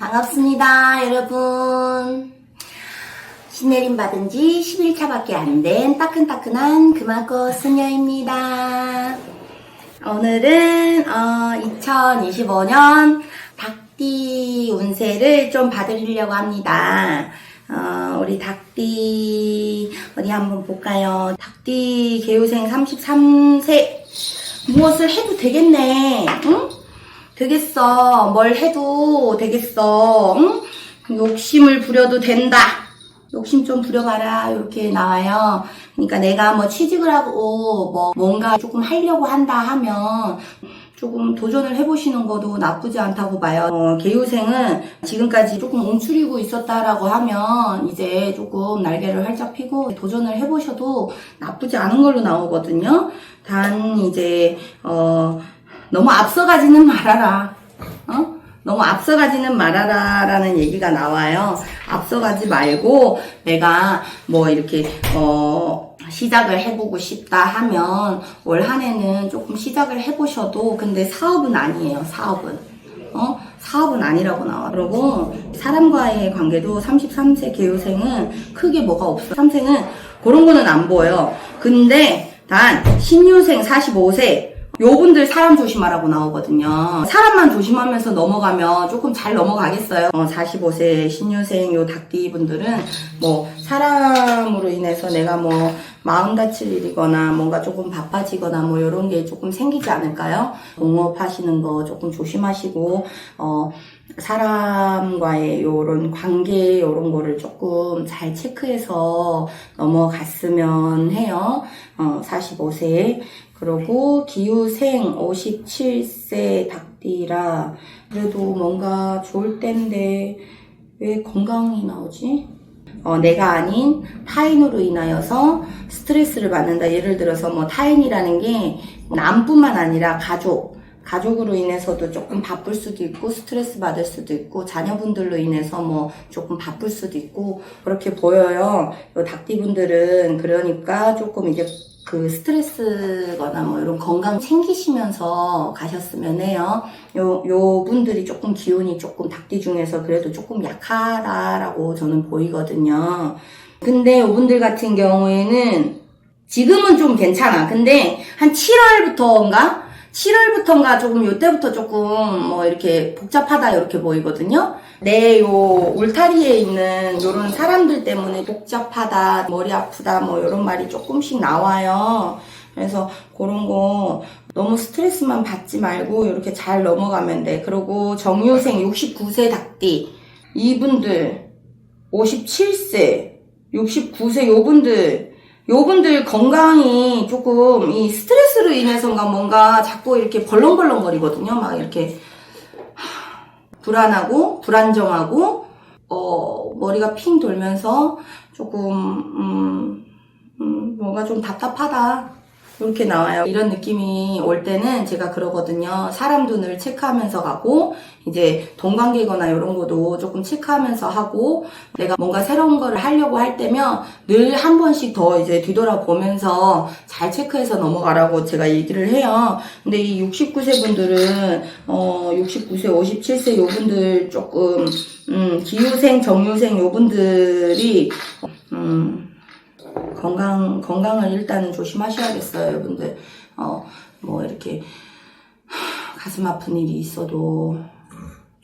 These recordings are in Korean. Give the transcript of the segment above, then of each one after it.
반갑습니다, 여러분. 신내림 받은 지 11차밖에 안 된 따끈따끈한 그마꽃 수녀입니다. 오늘은, 어, 2025년 닭띠 운세를 좀 봐드리려고 합니다. 어, 우리 닭띠, 어디 한번 볼까요? 닭띠 개우생 33세. 무엇을 해도 되겠네, 응? 되겠어. 뭘 해도 되겠어. 응? 욕심을 부려도 된다. 욕심 좀 부려봐라. 이렇게 나와요. 그러니까 내가 뭐 취직을 하고 뭐 뭔가 조금 하려고 한다 하면 조금 도전을 해보시는 것도 나쁘지 않다고 봐요. 어, 개유생은 지금까지 조금 움츠리고 있었다라고 하면 이제 조금 날개를 활짝 펴고 도전을 해보셔도 나쁘지 않은 걸로 나오거든요. 단 이제 어 너무 앞서가지는 말아라. 어? 너무 앞서가지는 말아라 라는 얘기가 나와요. 앞서가지 말고 내가 뭐 이렇게 어 시작을 해보고 싶다 하면 올 한 해는 조금 시작을 해보셔도 근데 사업은 아니에요. 사업은 어 사업은 아니라고 나와. 그리고 사람과의 관계도 33세 개요생은 크게 뭐가 없어. 3생은 그런 거는 안 보여. 근데 단 신유생 45세 요분들 사람 조심하라고 나오거든요. 사람만 조심하면서 넘어가면 조금 잘 넘어가겠어요. 어, 45세 신유생 요 닭띠 분들은 뭐 사람으로 인해서 내가 뭐 마음 다칠 일이거나 뭔가 조금 바빠지거나 뭐 이런 게 조금 생기지 않을까요? 공업 하시는 거 조금 조심하시고 어 사람과의 요런 관계 요런 거를 조금 잘 체크해서 넘어갔으면 해요. 어 45세 그리고 기후생 57세 닭띠라 그래도 뭔가 좋을 때인데 왜 건강이 나오지? 어, 내가 아닌 타인으로 인하여서 스트레스를 받는다. 예를 들어서 뭐 타인이라는 게 남뿐만 아니라 가족, 가족으로 인해서도 조금 바쁠 수도 있고 스트레스 받을 수도 있고 자녀분들로 인해서 뭐 조금 바쁠 수도 있고 그렇게 보여요. 요 닭띠분들은 그러니까 조금 이제 그 스트레스거나 뭐 이런 건강 챙기시면서 가셨으면 해요. 요, 요 분들이 조금 기운이 조금 닭띠 중에서 그래도 조금 약하다라고 저는 보이거든요. 근데 요 분들 같은 경우에는 지금은 좀 괜찮아. 근데 한 7월부터인가? 7월부터인가 조금 요때부터 조금 뭐 이렇게 복잡하다 이렇게 보이거든요. 내 요 울타리에 있는 요런 사람들 때문에 복잡하다, 머리 아프다 뭐 요런 말이 조금씩 나와요. 그래서 그런 거 너무 스트레스만 받지 말고 이렇게 잘 넘어가면 돼. 그리고 정유생 69세 닭띠 이분들 57세 69세 요분들 요분들 건강이 조금 이 스트레스로 인해서인가 뭔가 자꾸 이렇게 벌렁벌렁거리거든요. 막 이렇게 하, 불안하고 불안정하고 어 머리가 핑 돌면서 조금 음, 음 뭔가 좀 답답하다. 이렇게 나와요. 이런 느낌이 올 때는 제가 그러거든요. 사람도 늘 체크하면서 가고, 이제 돈 관계거나 이런 것도 조금 체크하면서 하고, 내가 뭔가 새로운 거를 하려고 할 때면 늘 한 번씩 더 이제 뒤돌아보면서 잘 체크해서 넘어가라고 제가 얘기를 해요. 근데 이 69세 분들은, 어, 69세, 57세 요 분들 조금, 음, 기후생, 정유생 요 분들이, 음, 건강, 건강을 일단은 조심하셔야겠어요, 여러분들. 어, 뭐, 이렇게, 하, 가슴 아픈 일이 있어도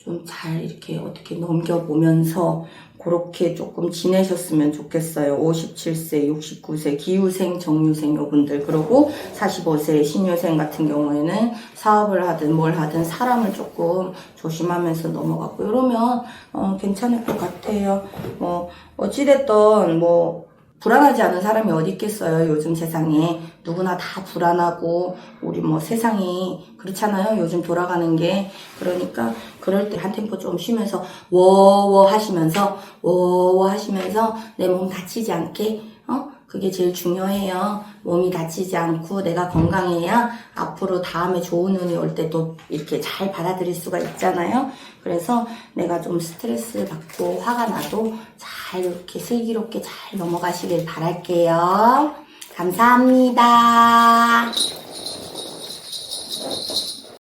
좀 잘 이렇게 어떻게 넘겨보면서 그렇게 조금 지내셨으면 좋겠어요. 57세, 69세, 기후생, 정유생 요분들. 그리고 45세 신유생 같은 경우에는 사업을 하든 뭘 하든 사람을 조금 조심하면서 넘어가고 이러면 어, 괜찮을 것 같아요. 뭐, 어찌됐던 뭐, 불안하지 않은 사람이 어디 있겠어요. 요즘 세상에 누구나 다 불안하고 우리 뭐 세상이 그렇잖아요. 요즘 돌아가는 게 그러니까 그럴 때 한 템포 좀 쉬면서 워워 하시면서 워워 하시면서 내 몸 다치지 않게 어 그게 제일 중요해요. 몸이 다치지 않고 내가 건강해야 앞으로 다음에 좋은 운이 올 때도 이렇게 잘 받아들일 수가 있잖아요. 그래서 내가 좀 스트레스 받고 화가 나도 잘 이렇게 슬기롭게 잘 넘어가시길 바랄게요. 감사합니다.